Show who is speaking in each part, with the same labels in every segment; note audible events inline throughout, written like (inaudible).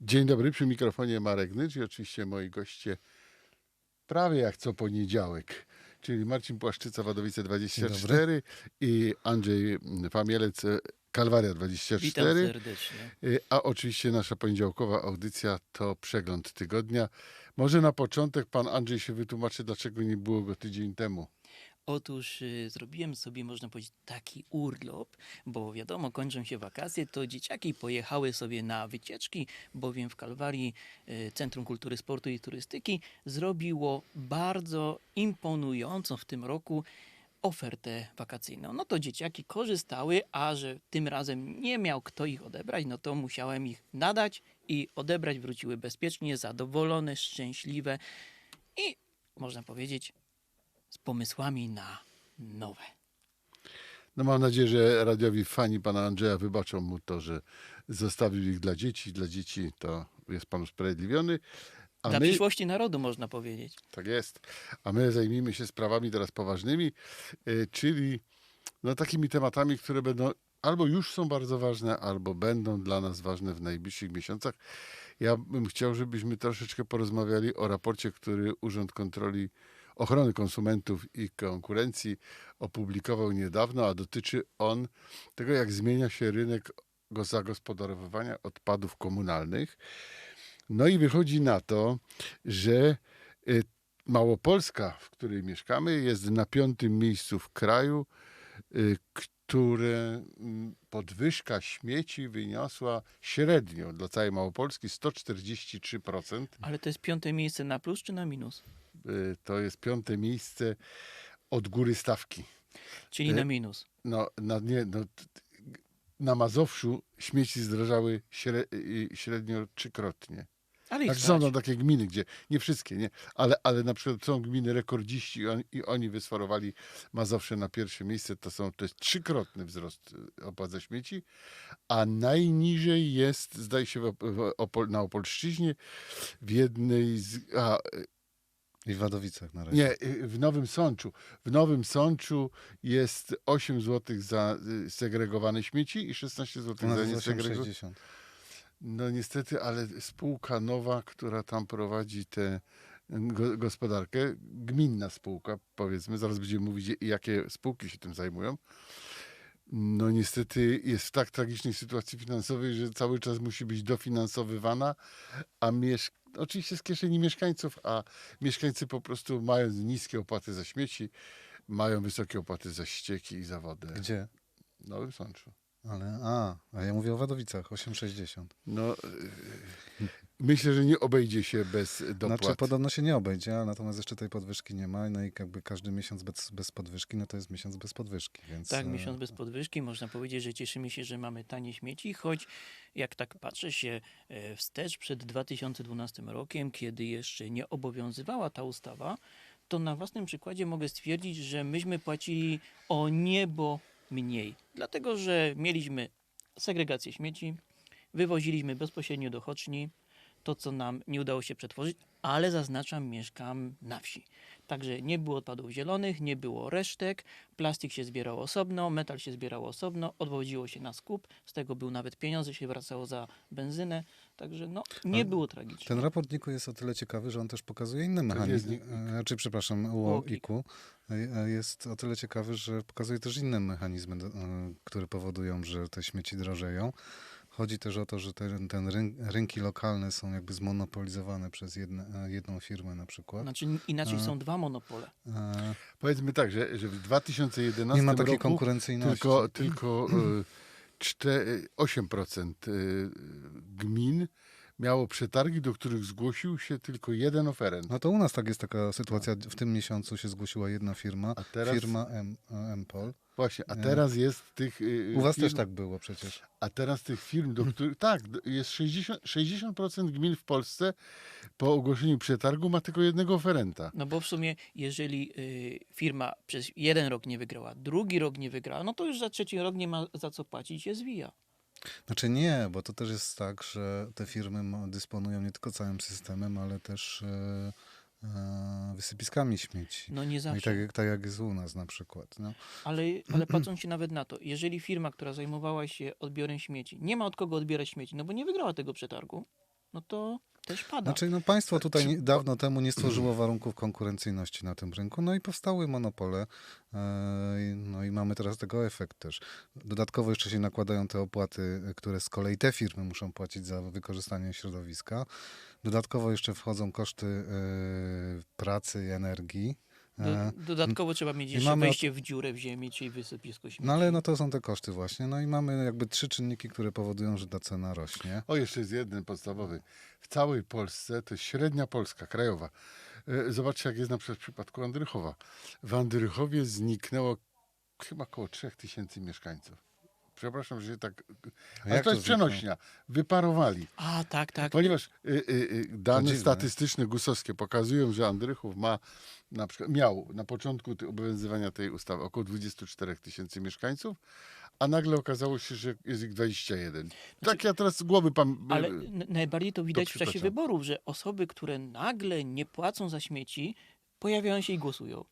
Speaker 1: Dzień dobry, przy mikrofonie Marek Nycz i oczywiście moi goście prawie jak co poniedziałek, czyli Marcin Płaszczyca, Wadowice 24 i Andrzej Pamielec, Kalwaria 24.
Speaker 2: Witam serdecznie.
Speaker 1: Y, A oczywiście nasza poniedziałkowa audycja to przegląd tygodnia. Może na początek pan Andrzej się wytłumaczy, dlaczego nie było go tydzień temu.
Speaker 2: Otóż y, zrobiłem sobie, można powiedzieć, taki urlop, bo wiadomo, kończą się wakacje, to dzieciaki pojechały sobie na wycieczki, bowiem w Kalwarii y, Centrum Kultury, Sportu i Turystyki zrobiło bardzo imponującą w tym roku ofertę wakacyjną. No to dzieciaki korzystały, a że tym razem nie miał kto ich odebrać, no to musiałem ich nadać i odebrać. Wróciły bezpiecznie, zadowolone, szczęśliwe i można powiedzieć z pomysłami na nowe.
Speaker 1: No mam nadzieję, że radiowi fani pana Andrzeja wybaczą mu to, że zostawił ich dla dzieci. Dla dzieci to jest pan usprawiedliwiony. A
Speaker 2: Dla
Speaker 1: my,
Speaker 2: przyszłości narodu można powiedzieć.
Speaker 1: Tak jest. A my zajmijmy się sprawami teraz poważnymi, y, czyli no, takimi tematami, które będą albo już są bardzo ważne, albo będą dla nas ważne w najbliższych miesiącach. Ja bym chciał, żebyśmy troszeczkę porozmawiali o raporcie, który Urząd Kontroli Ochrony Konsumentów i Konkurencji opublikował niedawno, a dotyczy on tego, jak zmienia się rynek go- zagospodarowywania odpadów komunalnych. No i wychodzi na to, że y, Małopolska, w której mieszkamy, jest na piątym miejscu w kraju, y, które mm, podwyżka śmieci wyniosła średnio dla całej Małopolski 143%.
Speaker 2: Ale to jest piąte miejsce na plus czy na minus?
Speaker 1: Y, To jest piąte miejsce od góry stawki.
Speaker 2: Czyli
Speaker 1: E,
Speaker 2: na minus.
Speaker 1: No, na, nie, no, na Mazowszu śmieci zdrożały śre, y, średnio trzykrotnie.
Speaker 2: Ale
Speaker 1: Znaczy są no takie gminy, gdzie nie wszystkie, nie, ale, ale na przykład są gminy rekordziści i, on, i oni wysforowali Mazowsze na pierwsze miejsce. To, są, to jest trzykrotny wzrost y, opłat za śmieci, a najniżej jest, zdaje się, w, w, Opol, na Opolszczyźnie w jednej z... A,
Speaker 3: I w Wadowicach na razie.
Speaker 1: nie, y, w Nowym Sączu. W Nowym Sączu jest 8 zł za y, segregowane śmieci i 16
Speaker 3: U
Speaker 1: zł
Speaker 3: nas
Speaker 1: za niesegregowane.
Speaker 3: 8,60.
Speaker 1: No niestety, ale spółka nowa, która tam prowadzi tę go, gospodarkę, gminna spółka, powiedzmy, zaraz będziemy mówić, jakie spółki się tym zajmują. No niestety jest w tak tragicznej sytuacji finansowej, że cały czas musi być dofinansowywana, a miesz... oczywiście z kieszeni mieszkańców, a mieszkańcy po prostu mają niskie opłaty za śmieci, mają wysokie opłaty za ścieki i za wodę.
Speaker 3: Gdzie?
Speaker 1: W Nowym Sączu.
Speaker 3: Ale, a, a ja mówię o Wadowicach, 8,60.
Speaker 1: No, myślę, że nie obejdzie się bez dopłat.
Speaker 3: Znaczy podobno się nie obejdzie, ale natomiast jeszcze tej podwyżki nie ma. No i jakby każdy miesiąc bez, bez podwyżki, no to jest miesiąc bez podwyżki, więc...
Speaker 2: Tak,
Speaker 3: e,
Speaker 2: miesiąc bez podwyżki. Można powiedzieć, że cieszymy się, że mamy tanie śmieci, choć jak tak patrzę się e, wstecz przed 2012 rokiem, kiedy jeszcze nie obowiązywała ta ustawa, to na własnym przykładzie mogę stwierdzić, że myśmy płacili o niebo mniej. Dlatego, że mieliśmy segregację śmieci, wywoziliśmy bezpośrednio do choczni, to co nam nie udało się przetworzyć, ale zaznaczam, mieszkam na wsi. Także nie było odpadów zielonych, nie było resztek, plastik się zbierał osobno, metal się zbierał osobno, odwoziło się na skup, z tego był nawet pieniądze, się wracało za benzynę, także no nie było tragicznie.
Speaker 3: Ten raport NIK-u jest o tyle ciekawy, że on też pokazuje inny mechanizm.
Speaker 1: jest NIK.
Speaker 3: e, Znaczy, przepraszam,
Speaker 2: UOKiK.
Speaker 3: UOKiK-u. e, Jest o tyle ciekawy, że pokazuje też inne mechanizmy, e, które powodują, że te śmieci drożeją. Chodzi też o to, że ten, ten ryn, rynki lokalne są jakby zmonopolizowane przez jedne, e, jedną firmę na przykład.
Speaker 2: Znaczy inaczej
Speaker 3: A.
Speaker 2: są dwa monopole.
Speaker 3: E,
Speaker 1: Powiedzmy tak, że, że w 2011
Speaker 3: Nie ma takiej
Speaker 1: roku
Speaker 3: konkurencyjności.
Speaker 1: tylko, tylko y, czte- 8% y, gmin miało przetargi, do których zgłosił się tylko jeden oferent.
Speaker 3: No to u nas tak jest taka sytuacja. W tym miesiącu się zgłosiła jedna firma,
Speaker 1: A teraz-
Speaker 3: firma M, Empol.
Speaker 1: Właśnie, a
Speaker 3: nie.
Speaker 1: teraz jest tych y,
Speaker 3: U was
Speaker 1: firm,
Speaker 3: też tak było przecież.
Speaker 1: a teraz tych firm, do których, (clears throat) tak, jest 60, 60% gmin w Polsce po ogłoszeniu przetargu ma tylko jednego oferenta.
Speaker 2: No bo w sumie, jeżeli y, firma przez jeden rok nie wygrała, drugi rok nie wygrała, no to już za trzeci rok nie ma za co płacić, się zwija.
Speaker 3: Znaczy nie, bo to też jest tak, że te firmy dysponują nie tylko całym systemem, ale też e, e, wysypiskami śmieci.
Speaker 2: No nie
Speaker 3: No i
Speaker 2: zawsze.
Speaker 3: tak, jak- tak jak jest u nas na przykład. No.
Speaker 2: Ale, (clears throat) ale patrząc się nawet na to, jeżeli firma, która zajmowała się odbiorem śmieci, nie ma od kogo odbierać śmieci, no bo nie wygrała tego przetargu, no to też pada.
Speaker 3: Znaczy, no państwo tutaj nie, dawno temu nie stworzyło warunków konkurencyjności na tym rynku, no i powstały monopole, e, no i mamy teraz tego efekt też. Dodatkowo jeszcze się nakładają te opłaty, e, które z kolei te firmy muszą płacić za wykorzystanie środowiska. Dodatkowo jeszcze wchodzą koszty e, pracy i energii.
Speaker 2: Do,
Speaker 3: E,
Speaker 2: dodatkowo trzeba mieć jeszcze
Speaker 3: mamy
Speaker 2: wejście w dziurę w ziemi, czyli wysypisko śmieci.
Speaker 3: No ale no to są te koszty właśnie. No i mamy jakby trzy czynniki, które powodują, że ta cena rośnie.
Speaker 1: O, jeszcze jest jeden podstawowy. W całej Polsce, to jest średnia Polska, krajowa. E, Zobaczcie, jak jest na przykład w przypadku Andrychowa. W Andrychowie zniknęło chyba około 3000 mieszkańców. Przepraszam, że się tak... Ale
Speaker 3: jak
Speaker 1: to
Speaker 3: to
Speaker 1: jest przenośnia. Wyparowali.
Speaker 2: A, tak, tak.
Speaker 1: Ponieważ y, y, y, dane statystyczne gusowskie pokazują, że Andrychów ma na przykład, miał na początku obowiązywania tej ustawy około 24 tysięcy mieszkańców, a nagle okazało się, że jest ich 21. tak ja teraz z głowy pan...
Speaker 2: Znaczy- Ale n- najbardziej to widać w czasie wyborów, że osoby, które nagle nie płacą za śmieci, pojawiają się i głosują.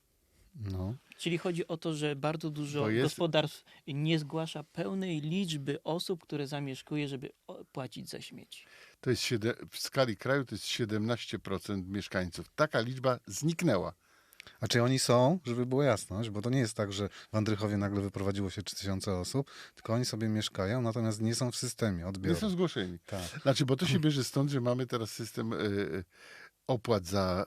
Speaker 3: No.
Speaker 2: Czyli chodzi o to, że bardzo dużo
Speaker 1: jest-
Speaker 2: gospodarstw nie zgłasza pełnej liczby osób, które zamieszkuje, żeby płacić za śmieci.
Speaker 1: To jest siedem, w skali kraju to jest 17% mieszkańców. Taka liczba zniknęła.
Speaker 3: A czy oni są, żeby była jasność, bo to nie jest tak, że w Andrychowie nagle wyprowadziło się 3000 osób, tylko oni sobie mieszkają, natomiast nie są w systemie
Speaker 1: Nie
Speaker 3: odbioru.
Speaker 1: są zgłoszeni.
Speaker 3: Tak.
Speaker 1: Znaczy, bo to się (clears throat) bierze stąd, że mamy teraz system y, y, opłat za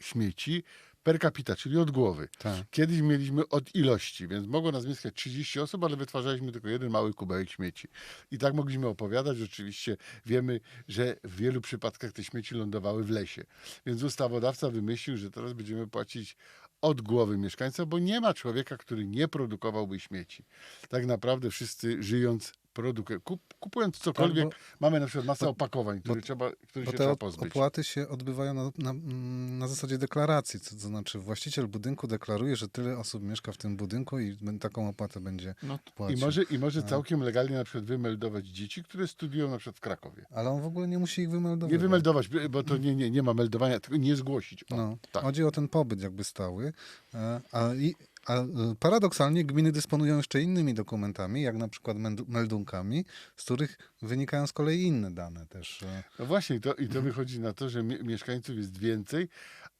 Speaker 1: śmieci per capita, czyli od głowy.
Speaker 3: Tak.
Speaker 1: Kiedyś mieliśmy od ilości, więc mogło nas mieszkać 30 osób, ale wytwarzaliśmy tylko jeden mały kubełek śmieci. I tak mogliśmy opowiadać. Rzeczywiście wiemy, że w wielu przypadkach te śmieci lądowały w lesie. Więc ustawodawca wymyślił, że teraz będziemy płacić od głowy mieszkańca, bo nie ma człowieka, który nie produkowałby śmieci. Tak naprawdę wszyscy żyjąc produkują. Kup, kupując cokolwiek,
Speaker 3: Tak, bo-
Speaker 1: mamy na przykład masę
Speaker 3: bo-
Speaker 1: opakowań, które trzeba, których się trzeba pozbyć.
Speaker 3: opłaty się odbywają na, na, mm, na zasadzie deklaracji, co to znaczy właściciel budynku deklaruje, że tyle osób mieszka w tym budynku i taką opłatę będzie
Speaker 2: No,
Speaker 1: I
Speaker 3: płacił.
Speaker 1: może, I może całkiem legalnie na przykład wymeldować dzieci, które studiują na przykład w Krakowie.
Speaker 3: Ale on w ogóle nie musi ich wymeldować.
Speaker 1: Nie wymeldować, bo to nie, nie, nie ma meldowania, tylko nie zgłosić. O,
Speaker 3: No,
Speaker 1: tak.
Speaker 3: Chodzi o ten pobyt jakby stały. e, A, i, a e, paradoksalnie gminy dysponują jeszcze innymi dokumentami, jak na przykład meld- meldunkami, z których wynikają z kolei inne dane też. e.
Speaker 1: No właśnie, to, i to wychodzi na to, że mie- mieszkańców jest więcej,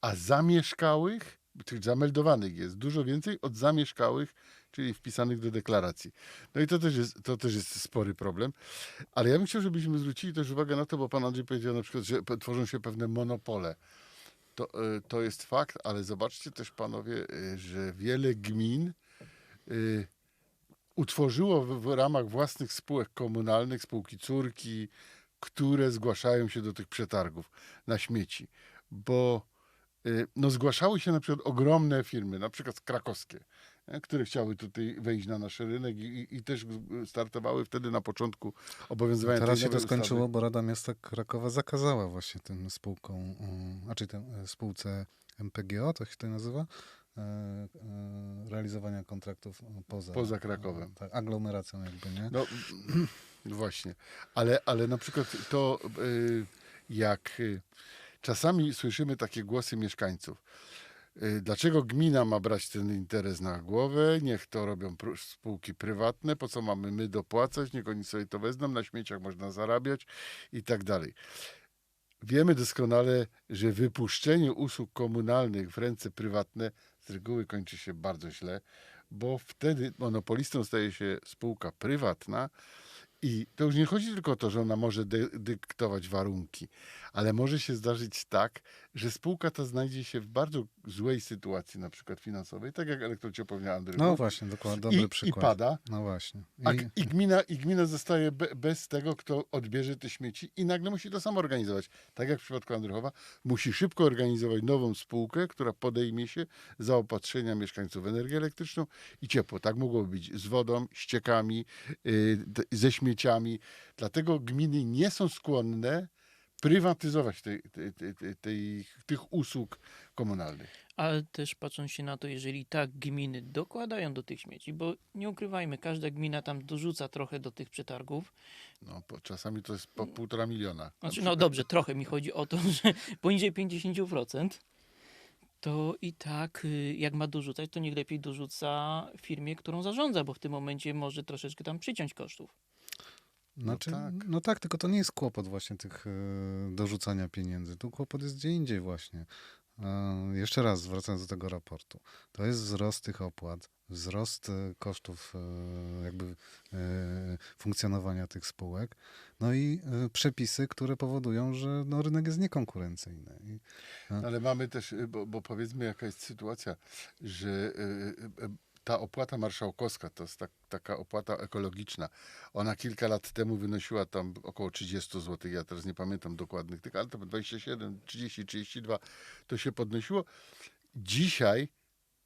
Speaker 1: a zamieszkałych, tych zameldowanych jest dużo więcej od zamieszkałych, czyli wpisanych do deklaracji. No i to też jest, to też jest spory problem. Ale ja bym chciał, żebyśmy zwrócili też uwagę na to, bo pan Andrzej powiedział na przykład, że tworzą się pewne monopole. To, y, to jest fakt, ale zobaczcie też panowie, y, że wiele gmin y, utworzyło w, ramach własnych spółek komunalnych spółki córki, które zgłaszają się do tych przetargów na śmieci, bo no, zgłaszały się na przykład ogromne firmy, na przykład krakowskie, które chciały tutaj wejść na nasz rynek i, i, też startowały wtedy na początku obowiązywania
Speaker 3: Teraz się to
Speaker 1: nowej ustawy.
Speaker 3: skończyło, bo Rada Miasta Krakowa zakazała właśnie tym spółkom, znaczy tej e, spółce MPGO, to się to nazywa, e, e, realizowania kontraktów e, poza,
Speaker 1: Poza Krakowem.
Speaker 3: e, tak, aglomeracją jakby, nie?
Speaker 1: No (clears throat) właśnie, ale, ale na przykład to jak czasami słyszymy takie głosy mieszkańców. Y, Dlaczego gmina ma brać ten interes na głowę? Niech to robią spółki prywatne. Po co mamy my dopłacać? Niech oni sobie to wezmą. Na śmieciach można zarabiać i tak dalej. Wiemy doskonale, że wypuszczenie usług komunalnych w ręce prywatne z reguły kończy się bardzo źle, bo wtedy monopolistą staje się spółka prywatna i to już nie chodzi tylko o to, że ona może dy- dyktować warunki, ale może się zdarzyć tak, że spółka ta znajdzie się w bardzo złej sytuacji, na przykład finansowej, tak jak elektrociepłownia Andrychów.
Speaker 3: No właśnie, dokładnie, dobry
Speaker 1: I, I
Speaker 3: przykład.
Speaker 1: pada,
Speaker 3: No właśnie.
Speaker 1: a,
Speaker 3: I,
Speaker 1: g- i, gmina, I gmina zostaje be, bez tego, kto odbierze te śmieci i nagle musi to samo organizować. Tak jak w przypadku Andrychowa, musi szybko organizować nową spółkę, która podejmie się zaopatrzenia mieszkańców w energię elektryczną i ciepło. Tak mogło być z wodą, ściekami, yy, ze śmieciami. Dlatego gminy nie są skłonne prywatyzować tej, tej, tej, tej, tej, tych usług komunalnych.
Speaker 2: Ale też patrząc się na to, jeżeli tak gminy dokładają do tych śmieci, bo nie ukrywajmy, każda gmina tam dorzuca trochę do tych przetargów.
Speaker 1: No, czasami to jest po półtora miliona. na
Speaker 2: Znaczy, no dobrze, trochę mi chodzi o to, (laughs) że poniżej 50%, to i tak, y, jak ma dorzucać, to niech lepiej dorzuca firmie, którą zarządza, bo w tym momencie może troszeczkę tam przyciąć kosztów.
Speaker 3: Znaczy, no,
Speaker 1: tak.
Speaker 3: no tak, tylko to nie jest kłopot właśnie tych e, dorzucania pieniędzy. Tu kłopot jest gdzie indziej właśnie. E, jeszcze raz wracając do tego raportu. To jest wzrost tych opłat, wzrost e, kosztów jakby funkcjonowania tych spółek, no i przepisy, które powodują, że no, rynek jest niekonkurencyjny.
Speaker 1: Ale mamy też, bo, bo powiedzmy jaka jest sytuacja, że ta opłata marszałkowska, to jest tak, taka opłata ekologiczna, ona kilka lat temu wynosiła tam około 30 zł, ja teraz nie pamiętam dokładnych tych, ale to 27, 30, 32, to się podnosiło. Dzisiaj,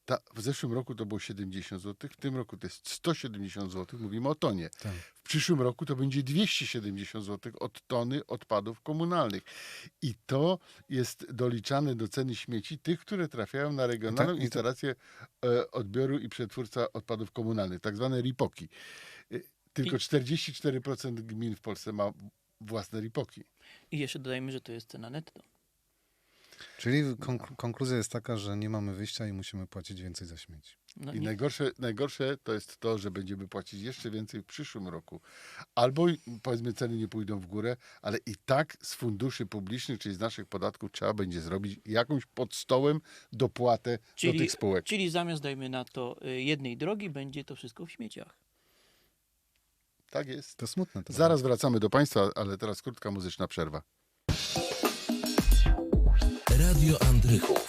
Speaker 1: ta, w zeszłym roku to było 70 zł, w tym roku to jest 170 zł, mówimy o tonie.
Speaker 3: tak.
Speaker 1: W przyszłym roku to będzie 270 zł od tony odpadów komunalnych. I to jest doliczane do ceny śmieci tych, które trafiają na regionalną
Speaker 3: to-
Speaker 1: instalację e, odbioru i przetwórca odpadów komunalnych, tak zwane ripoki. E, Tylko
Speaker 2: I-
Speaker 1: 44% gmin w Polsce ma własne ripoki.
Speaker 2: I jeszcze dodajmy, że to jest cena netto.
Speaker 3: Czyli konk- konkluzja jest taka, że nie mamy wyjścia i musimy płacić więcej za śmieci.
Speaker 2: No,
Speaker 1: I
Speaker 2: nie,
Speaker 1: najgorsze, najgorsze to jest to, że będziemy płacić jeszcze więcej w przyszłym roku. Albo powiedzmy ceny nie pójdą w górę, ale i tak z funduszy publicznych, czyli z naszych podatków trzeba będzie zrobić jakąś pod stołem dopłatę do tych spółek.
Speaker 2: czyli zamiast, dajmy na to, y, jednej drogi, będzie to wszystko w śmieciach.
Speaker 1: Tak jest.
Speaker 3: To smutne. To
Speaker 1: Zaraz wracamy do Państwa, ale teraz krótka muzyczna przerwa.
Speaker 4: Radio Andrychów.